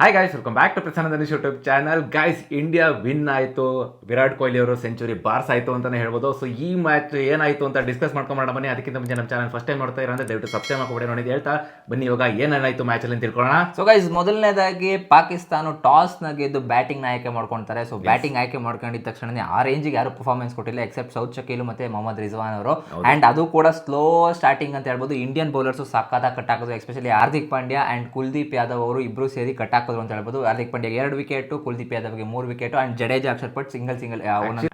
Hi guys welcome back to Prasanna Danesh YouTube channel guys India win ಆಯಿತು. ವಿರಾಟ್ ಕೊಹ್ಲಿ ಅವರು century bars ಆಯಿತು ಅಂತಾನೆ ಹೇಳ್ಬೋದು. ಸೊ ಈ ಮ್ಯಾಚ್ ಏನಾಯಿತು ಅಂತ ಡಿಸ್ಕಸ್ ಮಾಡ್ಕೊಂಡು ಬನ್ನಿ. ಅದಕ್ಕಿಂತ ಮುಂಚೆ ನಮ್ಮ ಚಾನಲ್ ಫಸ್ಟ್ ಟೈಮ್ ನೋಡ್ತಾ ಇರೋ ಅಂದರೆ ದಯವಿಟ್ಟು ಸಬ್ಸ್ಕ್ರೈಬ್ ಮಾಡ್ಕೊಬೇಡಿ ನೋಡಿ ಹೇಳ್ತಾ ಬನ್ನಿ. ಇವಾಗ ಏನೇನಾಯಿತು ಮ್ಯಾಚಲ್ಲಿ ಅಂತ ತಿಳ್ಕೊಳ್ಳೋಣ. ಸೊ ಗೈಸ್ ಮೊದಲನೇದಾಗಿ ಪಾಕಿಸ್ತಾನ ಟಾಸ್ನ ಗೆದ್ದು ಬ್ಯಾಟಿಂಗ್ನ ಆಯ್ಕೆ ಮಾಡ್ಕೊಳ್ತಾರೆ ಸೊ ಬ್ಯಾಟಿಂಗ್ ಆಯ್ಕೆ ಮಾಡ್ಕೊಂಡಿದ್ದ ತಕ್ಷಣನೇ ಆ ರೇಂಜಿಗೆ ಯಾರು ಪರ್ಫಾರ್ಮೆನ್ಸ್ ಕೊಟ್ಟಿಲ್ಲ ಎಕ್ಸೆಪ್ಟ್ ಸೌತ್ ಶಕೀಲ್ ಮತ್ತೆ ಮೊಹಮ್ಮದ್ ರಿಜ್ವಾನ್ ಅವರು. ಅಂಡ್ ಅದು ಕೂಡ ಸ್ಲೋ ಸ್ಟಾರ್ಟಿಂಗ್ ಅಂತ ಹೇಳ್ಬೋದು. ಇಂಡಿಯನ್ ಬೌಲರ್ಸ್ ಸಕ್ಕತ್ತಾಗಿ ಕಟ್ ಹಾಕೋದು ಎಸ್ಪೆಷಲಿ ಹಾರ್ದಿಕ್ ಪಾಂಡ್ಯ ಅಂಡ್ ಕುಲ್ದೀಪ್ ಯಾದವ್ ಅವರು ಇಬ್ರು ಸೇರಿ ಕಟ್ ಹಾಕೋದು ಅಂತ ಹೇಳ್ಬೋದು. ಹಾರ್ದಿಕ್ ಪಾಂಡ್ಯ ಎರಡು ವಿಕೆಟ್ ಕುಲ್ದೀಪ್ ಯಾದವ್ಗೆ ಮೂರು ವಿಕೆಟ್ ಅಂಡ್ ಜಡೇಜಾ ಅಕ್ಷರ್ ಪಟ್ ಸಿಂಗಲ್ ಸಿಂಗಲ್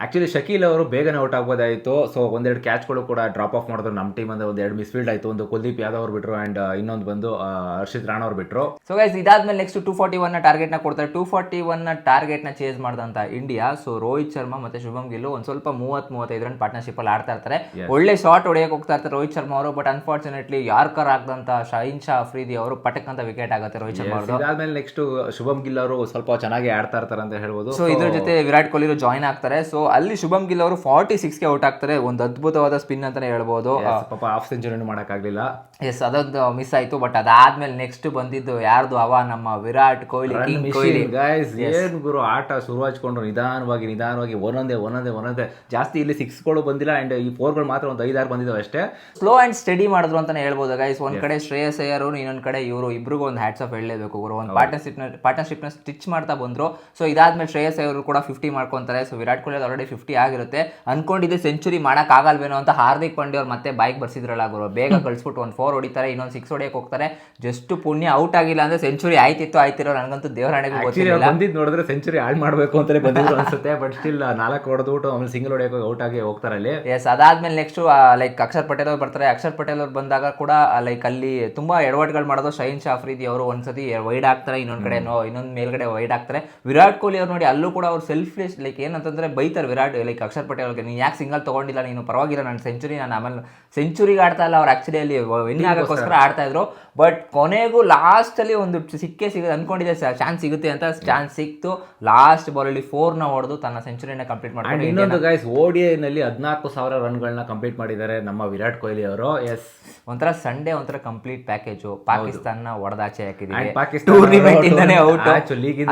ಆಕ್ಚುಲಿ ಶಕೀಲ್ ಅವರು ಬೇಗನೆ ಔಟ್ ಆಗ್ಬೋದಾಯಿತು. ಸೊ ಒಂದೆರಡು ಕ್ಯಾಚ್ಗಳು ಕೂಡ ಡ್ರಾಪ್ ಆಫ್ ಮಾಡಿದ್ರು. ನಮ್ಮ ಟೀಮ್ ಅಂದ್ರೆ ಒಂದೆರಡು ಮಿಸ್ಫೀಲ್ಡ್ ಆಯ್ತು. ಒಂದು ಕುಲ್ದೀಪ್ ಯಾದವ್ ಅವರು ಬಿಟ್ರು ಅಂಡ್ ಇನ್ನೊಂದು ಬಂದು ಅರ್ಷಿತ್ ಹರ್ಷಿತ್ ರಾಣ ಅವ್ರು ಬಿಟ್ರು. ಸೊ ಗೈಸ್ ಇದಾದ್ಮೇಲೆ ನೆಕ್ಸ್ಟ್ ಟೂ ಫಾರ್ಟಿ ಒನ್ ಟಾರ್ಗೆಟ್ನ ಕೊಡ್ತಾರೆ. ಟೂ ಫಾರ್ಟಿ ಒನ್ ಟಾರ್ಗೆಟ್ನ ಚೇಸ್ ಮಾಡಿದಂತ ಇಂಡಿಯಾ ಸೊ ರೋಹಿತ್ ಶರ್ಮಾ ಮತ್ತೆ ಶುಭಮ್ ಗಿಲ್ ಒಂದ್ ಸ್ವಲ್ಪ ಮೂವತ್ ಮೂವತ್ತೈದು ರನ್ ಪಾರ್ಟ್ನರ್ಶಿಪ್ ಅಲ್ಲಿ ಆಡ್ತಾ ಇರ್ತಾರೆ. ಒಳ್ಳೆ ಶಾಟ್ ಹೊಡೆಯಕ್ಕೆ ಹೋಗ್ತಾ ಇರ್ತಾರೆ ರೋಹಿತ್ ಶರ್ಮಾ ಅವರು. ಬಟ್ ಅನ್ಫಾರ್ಚುನೇಟ್ಲಿ ಯಾರ್ಕರ್ ಆಗದಂತ ಶಹೀನ್ ಶಾ ಅಫ್ರೀದಿ ಅವರು ಪಟಕ್ ಅಂತ ವಿಕೆಟ್ ಆಗುತ್ತೆ ರೋಹಿತ್ ಶರ್ಮಾ ಅವರು ಇದಾದ್ಮೇಲೆ ನೆಕ್ಸ್ಟ್ ಶುಭಮ್ ಗಿಲ್ ಅವರು ಸ್ವಲ್ಪ ಚೆನ್ನಾಗಿ ಆಡ್ತಾ ಇರ್ತಾರೆ ಅಂತ ಹೇಳ್ಬೋದು. ಸೊ ಇದ್ರ ಜೊತೆ ವಿರಾಟ್ ಕೊಹ್ಲಿ ಜಾಯ್ನ್ ಆಗ್ತಾರೆ. ಸೊ ಅಲ್ಲಿ ಶುಭಮ್ ಗಿಲ್ ಅವರು ಫಾರ್ಟಿ ಗೆ ಔಟ್ ಆಗ್ತಾರೆ. ಒಂದು ಅದ್ಭುತವಾದ ಸ್ಪಿನ್ ಅಂತಾನೆ ಹೇಳ್ಬೋದು. ಪಾಪ ಹಾಫ್ ಸೆಂಚುರಿ ಮಾಡೋಕ್ಕಾಗಲಿಲ್ಲ. ಎಸ್ ಅದೊಂದು ಮಿಸ್ ಆಯ್ತು. ಬಟ್ ಅದಾದ್ಮೇಲೆ ನೆಕ್ಸ್ಟ್ ಬಂದಿದ್ದು ಯಾರ್ದು? ಅವ ನಮ್ಮ ವಿರಾಟ್ ಕೊಹ್ಲಿ ಕೊಹ್ಲಿ. ಗೈಸ್ ಏನ್ ಗುರು ಆಟ ಶುರು ಹಚ್ಕೊಂಡ್ರು ನಿಧಾನವಾಗಿ ನಿಧಾನವಾಗಿ ಒಂದೊಂದೇ ಒಂದೊಂದೇ ಒಂದೊಂದೇ. ಜಾಸ್ತಿ ಇಲ್ಲಿ ಸಿಕ್ಸ್ಗಳು ಬಂದಿಲ್ಲ ಅಂಡ್ ಈ ಫೋರ್ಗಳು ಮಾತ್ರ ಒಂದು ಐದಾರು ಬಂದಿದ್ದಾವೆ ಅಷ್ಟೇ. ಸ್ಲೋ ಅಂಡ್ ಸ್ಟಡಿ ಮಾಡಿದ್ರು ಅಂತಾನೆ ಹೇಳ್ಬೋದು ಗೈಸ್ ಒಂದ್ ಕಡೆ ಶ್ರೇಯಸ್ ಅಯ್ಯರ್ ಇನ್ನೊಂದ್ ಕಡೆ ಇವರು. ಇಬ್ರಿಗೂ ಒಂದು ಹ್ಯಾಟ್ಸ್ ಆಫ್ ಹೇಳಲೇಬೇಕು ಗುರು. ಒಂದು ಪಾರ್ಟ್ನರ್ಶಿಪ್ ಪಾರ್ಟ್ನರ್ಶಿಪ್ ಪಾರ್ಟ್ನರ್ಶಿಪ್ನ ಸ್ಟಿಚ್ ಮಾಡ್ತಾ ಬಂದ್ರು. ಸೊ ಇದಾದ್ಮೇಲೆ ಶ್ರೇಯಸ್ ಅವರು ಕೂಡ ಫಿಫ್ಟಿ ಮಾಡ್ಕೊಂತಾರೆ. So Virat Kohli already fifty ಆಗಿರುತ್ತೆ. ಅನ್ಕೊಂಡಿದ್ದೆ ಸೆಂಚುರಿ ಮಾಡೋಕ್ಕಾಗಲ್ವೇನೋ ಅಂತ ಹಾರ್ದಿಕ್ ಪಾಂಡ್ಯ ಅವ್ರು ಮತ್ತೆ ಬೈಕ್ ಬರ್ಸಿದ್ರಲ್ಲ ಗುರು. ಬೇಗ ಕಳಿಸ್ಬಿಟ್ಟು ಒಂದು ಫೋರ್ ಹೊಡಿತಾರೆ ಇನ್ನೊಂದು ಸಿಕ್ಸ್ ಹೊಡಿಯಕ್ಕೆ ಹೋಗ್ತಾರೆ. ಜಸ್ಟ್ ಪುಣ್ಯ ಔಟ್ ಆಗಿಲ್ಲ ಅಂದ್ರೆ ಸೆಂಚುರಿ ಆಯ್ತಿತ್ತು ಆಯ್ತಿರೋ ನನಗಂತೂ ದೇವರ ಹಣೆಗೂ ಆಕ್ಚುಲಿ ಗೊತ್ತಿಲ್ಲ ಬಂದಿದ್ದು ನೋಡಿದ್ರೆ ಸೆಂಚುರಿ ಹಾಳು ಮಾಡಬೇಕು ಅಂತಾನೆ ಬಂದಿದ್ರು ಅನ್ಸುತ್ತೆ. ಬಟ್ ಸ್ಟಿಲ್ ನಾಲ್ಕು ಹೊಡೆದ್ಬಿಟ್ಟು ಆಮೇಲೆ ಸಿಂಗಲ್ ಹೊಡೆಯೋಕೆ ಔಟ್ ಆಗಿ ಹೋಗ್ತಾರೆ ಅಲ್ಲಿ. ಎಸ್ ಅದಾದ್ಮೇಲೆ ನೆಕ್ಸ್ಟ್ ಲೈಕ್ ಅಕ್ಷರ್ ಪಟೇಲ್ ಅವ್ರು ಬರ್ತಾರೆ. ಅಕ್ಷರ್ ಪಟೇಲ್ ಅವ್ರು ಬಂದಾಗ ಕೂಡ ಲೈಕ್ ಅಲ್ಲಿ ತುಂಬಾ ಎಡವಟ್ಗಳು ಮಾಡೋದು ಶೈನ್ ಶಾ ಅಫ್ರೀದಿ ಅವರು ಒಂದ್ಸತಿ ವೈಡ್ ಆಗ್ತಾರೆ ಇನ್ನೊಂದ್ ಕಡೆ ನೋ ಇನ್ನೊಂದ್ ಮೇಲ್ಗಡೆ ವೈಡ್ ಆಗ್ತಾರೆ. ವಿರಾಟ್ ಕೊಹ್ಲಿ ಅವ್ರು ನೋಡಿ ಅಲ್ಲೂ ಕೂಡ ಅವ್ರು ಸೆಲ್ಫ್ಲೆಸ್ ಲೈಕ್ ಏನಂತಂದ್ರೆ ಬೈತಾರೆ ವಿರಾಟ್ ಲೈಕ್ ಅಕ್ಷರ್ ಪಟೇಲ್ ಅವ್ರಿಗೆ ನೀನು ಯಾಕೆ ಸಿಂಗಲ್ ತಗೊಂಡಿಲ್ಲ? ನೀನು ಪರವಾಗಿಲ್ಲ ನಾನು ಸೆಂಚುರಿ ನಾನು ಆಮೇಲೆ ಸೆಂಚುರಿಗೆ ಆಡ್ತಾ ಇಲ್ಲ ಅವ್ರು ಆಕ್ಚುಲಿ ಅಲ್ಲಿ ವಿನ್ ಆಗೋಕ್ಕೋಸ್ಕರ ಆಡ್ತಾ ಇದ್ರು. ಬಟ್ ಕೊನೆಗೂ ಲಾಸ್ಟ್ ಅಲ್ಲಿ ಒಂದು ಸಿಕ್ಕೇ ಸಿಗುತ್ತೆ ಅನ್ಕೊಂಡಿದೆ ಚಾನ್ಸ್ ಸಿಗುತ್ತೆ ಅಂತ ಚಾನ್ಸ್ ಸಿಕ್ತು. ಲಾಸ್ಟ್ ಫೋರ್ನ ಹೊಡೆದು ತನ್ನ ಸೆಂಚುರಿನ ಕಂಪ್ಲೀಟ್ ಮಾಡಿ ಇನ್ನೊಂದು ಗೈಸ್ನಲ್ಲಿ ಹದಿನಾಲ್ಕು ಸಾವಿರ ರನ್ಗಳನ್ನ ಕಂಪ್ಲೀಟ್ ಮಾಡಿದ್ದಾರೆ ನಮ್ಮ ವಿರಾಟ್ ಕೊಹ್ಲಿ ಅವರು. ಎಸ್ ಒಂಥರ ಸಂಡೇ ಒಂಥರ ಕಂಪ್ಲೀಟ್ ಪ್ಯಾಕೇಜು ಪಾಕಿಸ್ತಾನ ಒಡೆದಾಚೆ ಹಾಕಿದ್ದೀವಿ ಟೂರ್ನಿಮೆಂಟ್ ಇಂದಾನೆ ಔಟ್.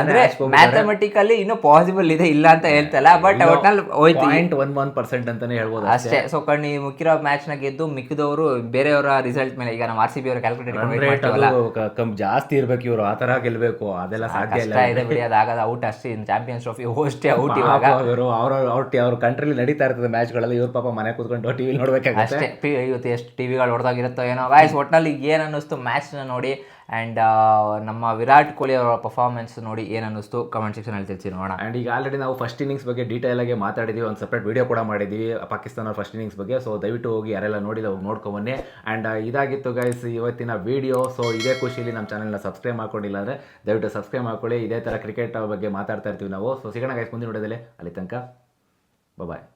ಅಂದ್ರೆ ಮ್ಯಾಥಮೆಟಿಕಲಿ ಇನ್ನು ಪಾಸಿಬಲ್ ಇದೆ ಇಲ್ಲ ಅಂತ ಹೇಳ್ತಲ್ಲ ಬಟ್ ಒಟ್ನಲ್ಲಿ ಹೋಯ್ತು. ಪಾಯಿಂಟ್ ಒನ್ ಒನ್ ಪರ್ಸೆಂಟ್ ಅಂತಾನೆ ಹೇಳ್ಬೋದು ಅಷ್ಟೇ. ಸೊ ಕಣ್ಣಿ ಮುಕ್ಕಿರೋ ಮ್ಯಾಚ್ನ ಗೆದ್ದು ಮಿಕ್ಕಿದವರು ಬೇರೆಯವರ ರಿಸಲ್ಟ್ ಮೇಲೆ ಈಗ ನಮ್ಮ ಆರ್ ಸಿ ಬಿ ಅವರು ಕ್ಯಾಲ್ಕುಲೇಟ್ ಕಮ್ ಜಾಸ್ತಿ ಇರ್ಬೇಕು ಇವರು ಆ ತರ ಗೆಲ್ಬೇಕು ಅದೆಲ್ಲ ಸಾಧ್ಯ ಇಲ್ಲ ಇದೆ ಬಿಡಿ ಅದಾಗದ ಔಟ್ ಅಷ್ಟೇ ಚಾಂಪಿಯನ್ಸ್ ಟ್ರೋಫಿ ಹೋಸ್ಟೇ ಔಟ್ ಇವಾಗ. ಅವರು ಅವ್ರ ಅವ್ರ ಅವ್ರ ಕಂಟ್ರಿಲಿ ನಡೀತಾ ಇರ್ತದೆ ಮ್ಯಾಚ್ಗಳೆಲ್ಲ ಇವ್ರ ಪಾಪ ಮನೆ ಕೂತ್ಕೊಂಡು ಟಿವಿ ನೋಡ್ಬೇಕಾಗುತ್ತೆ. ಅಷ್ಟೇ ಇವತ್ತು ಎಷ್ಟು ಟಿವಿಗಳು ಹೊಡೆದಾಗಿರುತ್ತೋ ಏನೋ. ವಾಯ್ಸ್ ಒಟ್ನಲ್ಲಿ ಏನು ಅನ್ನಿಸ್ತು ಮ್ಯಾಚ್ನ ನೋಡಿ. ಆ್ಯಂಡ್ ನಮ್ಮ ವಿರಾಟ್ ಕೊಹ್ಲಿ ಅವರ ಪರ್ಫಾರ್ಮೆನ್ಸ್ ನೋಡಿ ಏನು ಅನ್ನಿಸ್ತು? ಕಮೆಂಟ್ ಸೆಕ್ಷನಲ್ಲಿ ತಿಳಿಸಿ ನೋಡೋಣ. ಆ್ಯಂಡ್ ಈಗ ಆಲ್ರೆಡಿ ನಾವು ಫಸ್ಟ್ ಇನ್ನಿಂಗ್ಸ್ ಬಗ್ಗೆ ಡೀಟೇಲ್ ಆಗಿ ಮಾತಾಡಿದ್ವಿ, ಒಂದು ಸಪ್ರೇಟ್ ವೀಡಿಯೋ ಕೂಡ ಮಾಡಿದ್ವಿ, ಪಾಕಿಸ್ತಾನ ಫಸ್ಟ್ ಇನ್ನಿಂಗ್ಸ್ ಬಗ್ಗೆ. ಸೊ ದಯವಿಟ್ಟು ಹೋಗಿ ಯಾರೆಲ್ಲ ನೋಡಿಲ್ಲ ಹೋಗಿ ನೋಡ್ಕೊಬನ್ನಿ ಆ್ಯಂಡ್ ಇದಾಗಿತ್ತು ಗೈಸ್ ಇವತ್ತಿನ ವಿಡಿಯೋ ಸೊ ಇದೇ ಖುಷಿಲಿ ನಮ್ಮ ಚಾನಲ್ನ ಸಬ್ಸ್ಕ್ರೈಬ್ ಮಾಡ್ಕೊಂಡಿಲ್ಲ ಅಂದರೆ ದಯವಿಟ್ಟು ಸಬ್ಸ್ಕ್ರೈಬ್ ಮಾಡ್ಕೊಳ್ಳಿ. ಇದೇ ಥರ ಕ್ರಿಕೆಟ್ ಬಗ್ಗೆ ಮಾತಾಡ್ತಾ ಇರ್ತೀವಿ ನಾವು. ಸೊ ಸಿಗೋಣ ಗೈಸ್ ಮುಂದಿನ ವಿಡಿಯೋದಲ್ಲಿ. ಅಲ್ಲಿ ತನಕ ಬಾಯ್